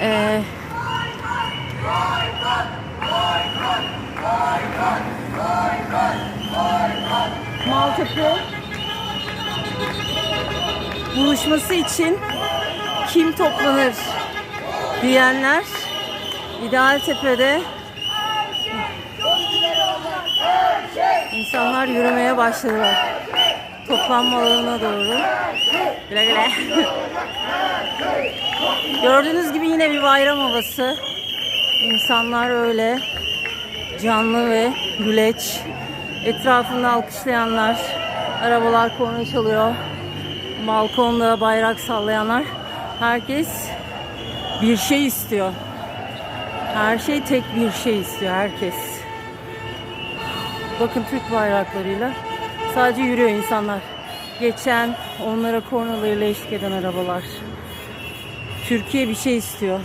Ee, Maltepe buluşması için kim toplanır diyenler İdealtepe'de insanlar yürümeye başladılar. Toplanma alanına doğru. Güle güle. Gördüğünüz gibi yine bir bayram havası. İnsanlar öyle canlı ve güleç. Etrafında alkışlayanlar, arabalar korna çalıyor. Balkonda bayrak sallayanlar. Herkes bir şey istiyor. Her şey tek bir şey istiyor herkes. Bakın Türk bayraklarıyla sadece yürüyor insanlar. Geçen onlara kornalarıyla eşlik eden arabalar. Türkiye bir şey istiyor.